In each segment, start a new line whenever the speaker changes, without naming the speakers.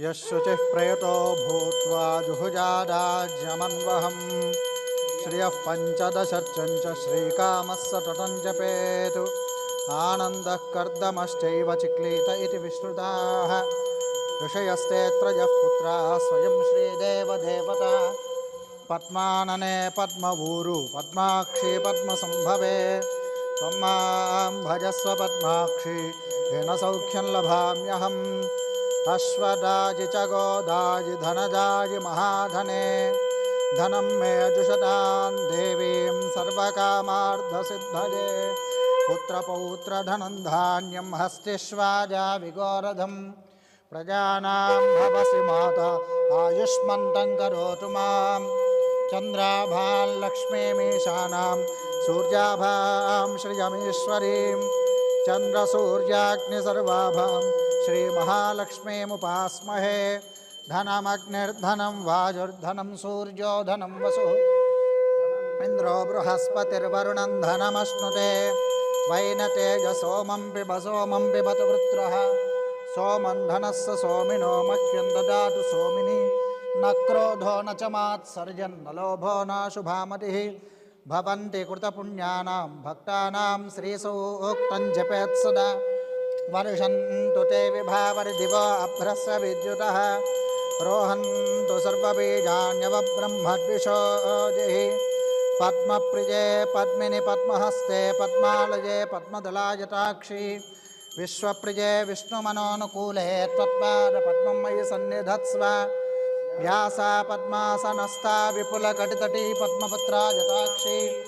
यशुचिः प्रयतो भूत्वा जुहुजादाज्यमन्वहम्। श्रियः पञ्चदशर्चं च श्रीकामः आनन्दः कर्दमश्चैव चिक्लीत इति विश्रुताः। ऋषयस्तेऽत्रजः पुत्राः स्वयं श्रीदेवदेवता। पद्मानने पद्मवूरु पद्माक्षी पद्मसम्भवे। त्वं भजस्व पद्माक्षी, येन सौख्यं अश्वदाजि च गोदाजि महाधने, धनं मे जुषतां देवीं सर्वकामार्धसिद्धये पुत्रपौत्रधनं धान्यं हस्तिष्वाजा विगोरधं प्रजानां भवसि माता आयुष्मन्तं करोतु माँ चन्द्राभां लक्ष्मीमीशानां सूर्याभां श्रियमीश्वरीं, चन्द्रसूर्याग्निसर्वाभां श्रीमहालक्ष्मीमुपास्महे। धनमग्निर्धनं वाजुर्धनं सूर्यो धनं वसुः। इन्द्रो बृहस्पतिर्वरुणं धनमश्नुते। वैनतेजसोमं पिब, सोमं पिबतु वृत्रः। सोमं धनस्य सोमिनो मह्यं ददातु सोमिनि। न क्रोधो न च मात्सर्जन् न लोभो न शुभामतिः। भवन्ति कृतपुण्यानां, भक्तानां श्रीसूक्तं जपेत् सदा। वर्षन्तु ते विभावरिदिव अभ्रस्य विद्युतः। रोहन्तु सर्वबीजान्यवब्रह्मद्विषोजिः पद्मप्रिये पद्मिनि पद्महस्ते पद्मालये पद्मदलायताक्षी। विश्वप्रिये विष्णुमनोनुकूले त्वत्पादपद्मं मयि सन्निधत्स्व। व्यासा पद्मासनस्था विपुलकटितटी पद्मपत्रा यताक्षी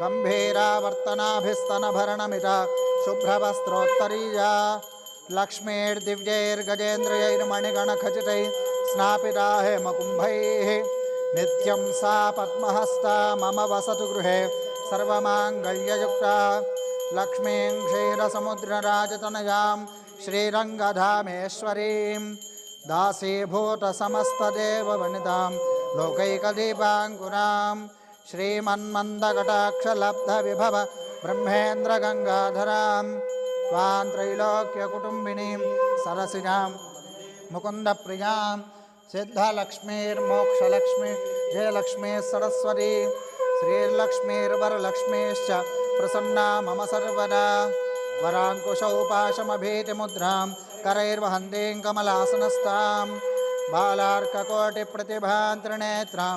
गम्भीरावर्तनाभिस्तनभरणमिता शुभ्रवस्त्रोत्तरीया। लक्ष्मीर्दिव्यैर्गजेन्द्रियैर्मणिगणखचितैः स्नापिता हेमकुम्भैः नित्यं सा पद्महस्ता मम वसतु गृहे सर्वमाङ्गल्ययुक्ता। लक्ष्मीं क्षीरसमुद्रराजतनयां श्रीरङ्गधामेश्वरीं। दासीभूतसमस्तदेववनितां लोकैकदीपाङ्कुरां। श्रीमन्मन्दकटाक्षलब्धविभव ब्रह्मेन्द्रगङ्गाधरां त्वां त्रैलोक्यकुटुम्बिनीं सरसिजां मुकुन्दप्रियाँ सिद्धलक्ष्मीर्मोक्षलक्ष्मी, जयलक्ष्मी सरस्वती श्रीर्लक्ष्मीर्वरलक्ष्मीश्च प्रसन्ना मम सर्वदा। वराङ्कुशौपाशमभीतिमुद्रां करैर्वहन्तीं कमलासनस्तां बालार्ककोटिप्रतिभां त्रिनेत्रां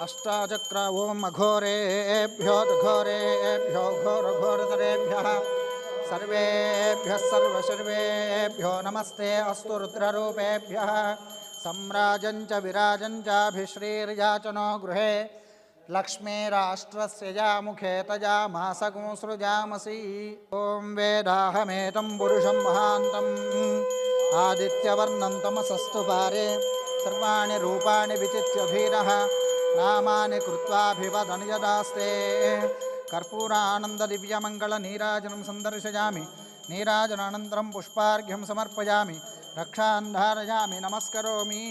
अष्टाचक्र ॐ अघोरेभ्यो घोरेभ्यो घोरघोरतरेभ्यः सर्वेभ्यः सर्वसर्वेभ्यो नमस्ते अस्तु रुद्ररूपेभ्यः सम्राजं च विराजं चाभिश्रीर्याचनो गृहे लक्ष्मीराष्ट्रस्य यामुखे तजामासगुं सृजामसि। ॐ वेदाहमेतं पुरुषं महान्तम् आदित्यवर्णं तमसस्तु पारे। सर्वाणि रूपाणि विचित्य धीरः नामानि कृत्वाभिवदन् यदास्ते कर्पूरानन्ददिव्यमङ्गलनीराजनं सन्दर्शयामि नीराजनानन्तरं पुष्पार्घ्यं समर्पयामि रक्षान् धारयामि नमस्करोमि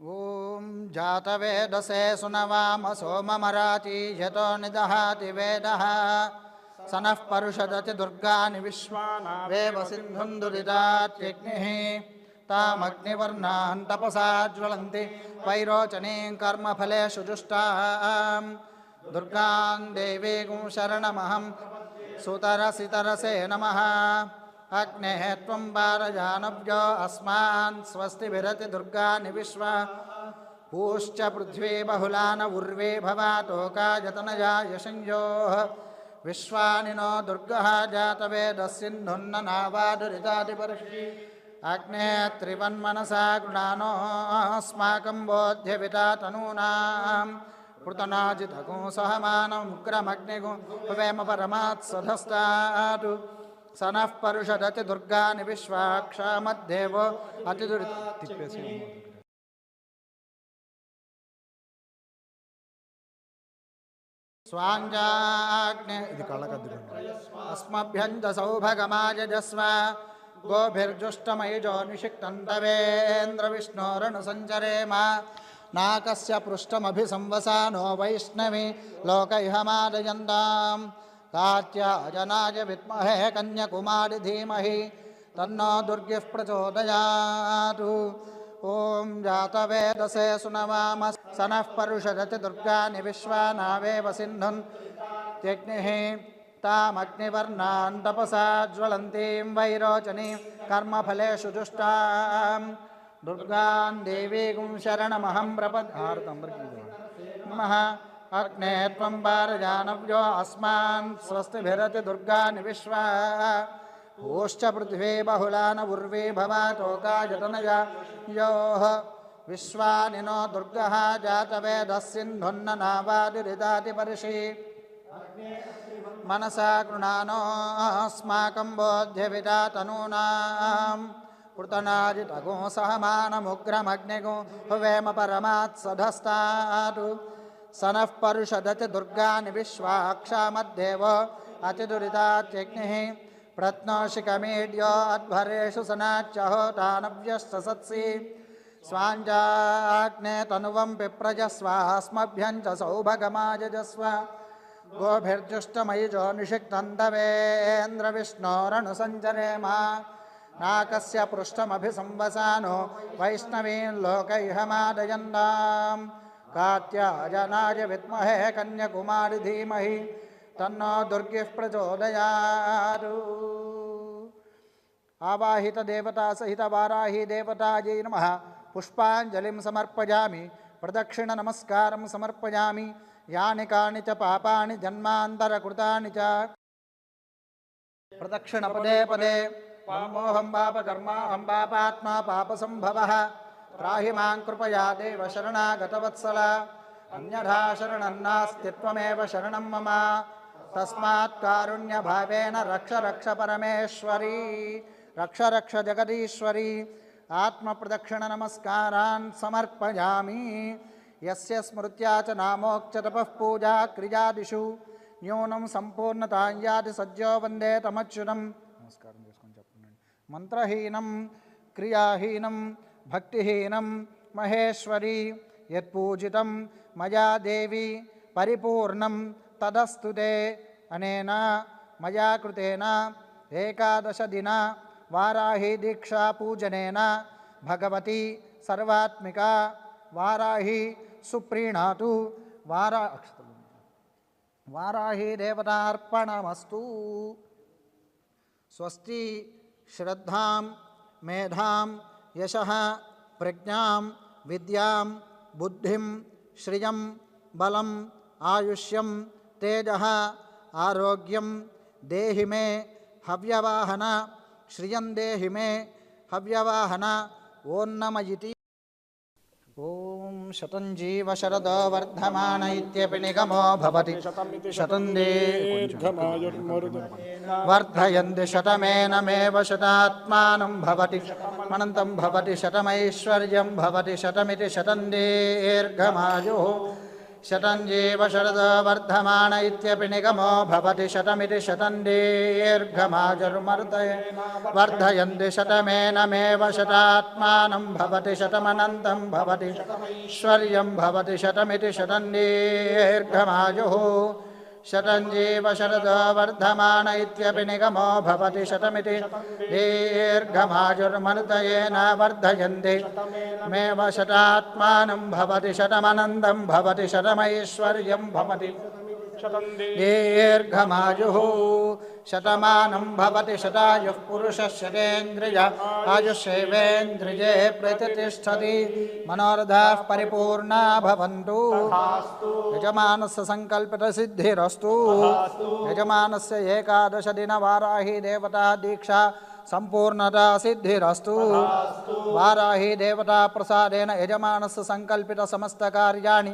ॐ जातवेदसे सुनवाम सोममराति यतो निदहाति वेदः स नः परुषदति दुर्गानि विश्वानावेव सिन्धुं दुरितात्यग्निः तामग्निवर्णान् तपसा ज्वलन्ति। वैरोचनीं कर्मफलेषु जुष्टां दुर्गां देवीं शरणमहं। सुतरसितरसे नमः। अग्नेः त्वं पारजानव्यो अस्मान्। स्वस्ति विरति दुर्गानि विश्वा पूश्च पृथ्वी बहुलान उर्वे भवातोकायतनया यशञ्जोः विश्वानि नो दुर्गः जातवेदस्सिन्धुन्न नावादुरितादिपर्षि अग्ने त्रिवन्मनसा गृणानोऽस्माकं बोध्यविता तनूनाम् पृतनाजितगो सहमानमुग्रमग्निगो वेम परमात् सधस्तातु स नः परुषदति दुर्गानि विश्वाक्षामद्देवो अतिदुरि स्वाञ्जाग्ने इति कळकद्रु अस्मभ्यन्तसौभगमायजस्व गोभिर्जुष्टमयिजो निषिक्तण्डवेन्द्रविष्णोरणुसञ्चरेम नाकस्य पृष्ठमभिसंवसानो वैष्णवी लोक इहमादयन्ताम् कात्याजनाय विद्महे कन्याकुमारि धीमहि तन्नो दुर्गिः प्रचोदयातु। ॐ जातवेदसे सुनवामः सनः परुषदति दुर्गानि विश्वानावेव सिन्धुन्। त्यग्निः तामग्निवर्णान् तपसा ज्वलन्तीं वैरोचनीं कर्मफलेषु जुष्टां दुर्गान् देवीगुं शरणमहं प्रपद् नमः। अग्ने त्वं पारजानव्यो अस्मान् स्वस्तिभिरति दुर्गानि विश्वा। ओश्च पृथिवी बहुलान उर्वी भवातोकायतनया योः। नो दुर्गः जातवेदः सिन्धुन्न नावादिरिदातिपर्षि मनसा गृणानोऽस्माकं बोध्यविदा तनूनां कृतनाजितगो सहमानमुग्रमग्निगो हुवेम परमात् सधस्तात्। सनः परुषदति दुर्गानि विश्वाक्षामद्देव अतिदुरितात्यग्निः। प्रत्नोषिकमीड्यो अध्वरेषु सनाच्यहोतानव्यश्च सत्सि। स्वाञ्जाग्ने तनुवं पिप्रजस्वास्मभ्यं च सौभगमाजस्व गोभिर्जुष्टमयिजो निषिक्तन्तवेन्द्रविष्णोरनुसञ्चरेम नाकस्य पृष्ठमभिसंवसानो वैष्णवीन् लोक इह मादयन्तां कात्याजनाय विद्महे कन्यकुमारि धीमहि तन्नो दुर्गिः प्रचोदयात्। आवाहितदेवतासहितवाराही देवतायै नमः। पुष्पाञ्जलिं समर्पयामि। प्रदक्षिणनमस्कारं समर्पयामि। యాని కాని చ పాపాని జన్మాంతరకృతాని చ. ప్రదక్షిణ పదే పదే. మోహం పాప కర్మాహం పాపాత్మా పాప సంభవ త్రాహి మాం కృపయా దేవ శరణాగతవత్సల అన్యథా శరణన్నాస్తిత్వమేవ శరణం మమ. తస్మాత్ కారుణ్య భావేన రక్ష రక్ష పరమేశ్వరీ. రక్ష రక్ష జగదీశ్వరీ. ఆత్మప్రదక్షిణ నమస్కారాన్ సమర్పయామి. यस्य स्मृत्या च नामोक्च तपः पूजा क्रियादिषु న్యూనం సంపూర్ణతాం యాది సజ్జో వందే తమచ్యుతం నమస్కారం చేసుకొని చెప్పండి మంత్రహీనం క్రియాహీనం భక్తిహీనం మహేశ్వరి యత్పూజితం మయా దేవి పరిపూర్ణం తదస్తుతే అనేన మయా కృతేన ఏకాదశదిన వారాహి దీక్షా పూజనేన భగవతి సర్వాత్మిక వారాహి सुप्रीणातु वारा वाराही देवतार्पणमस्तु। स्वस्ति, श्रद्धा, मेधा, यश, प्रज्ञा, विद्या, बुद्धि, श्रिय बल आयुष्यं, तेज, आरोग्यं, देहि मे, हव्यवाहन, श्रिय देहि मे, हव्यवाहन, ओन्नमयिति। శతం జీవ శరదో వర్ధమాన ఇత్యపి నిగమో భవతి శతం వర్ధయంతి శతమేనమేవ శతాత్మానం భవతి అనంతం భవతి శతమైశ్వర్యం భవతి శతమితి శతం దీర్ఘమాయు शतञ्जीव शरदो वर्धमान इत्यपि निगमो भवति शतमिति शतं दीर्घमाजुर्मर्दय वर्धयन्ति शतमेनमेव शतात्मानं भवति शतमनन्तं भवति। ऐश्वर्यं भवति शतमिति शतञ्जीव शरदो वर्धमान इत्यपि निगमो भवति शतमिति। दीर्घमायुर्मनुतयेन वर्धयन्ति। मेव शतात्मानं भवति शतमनन्दं भवति शतमैश्वर्यं भवति। शतमानं भवति शतायुः पुरुषः शतेन्द्रिय आयुषेवेन्द्रिये प्रतिष्ठति। मनोरथाः परिपूर्णा भवन्तु। यजमानस्य सङ्कल्पितसिद्धिरस्तु। यजमानस्य एकादशदिनवाराहि देवता दीक्षा सम्पूर्णता सिद्धिरस्तु। वाराहि देवताप्रसादेन यजमानस्य सङ्कल्पितसमस्तकार्याणि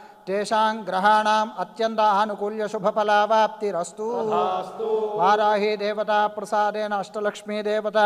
तेषां ग्रहाणाम् अत्यन्त आनुकूल्यशुभफलावाप्तिरस्तु वाराही देवता प्रसादेन अष्टलक्ष्मी देवता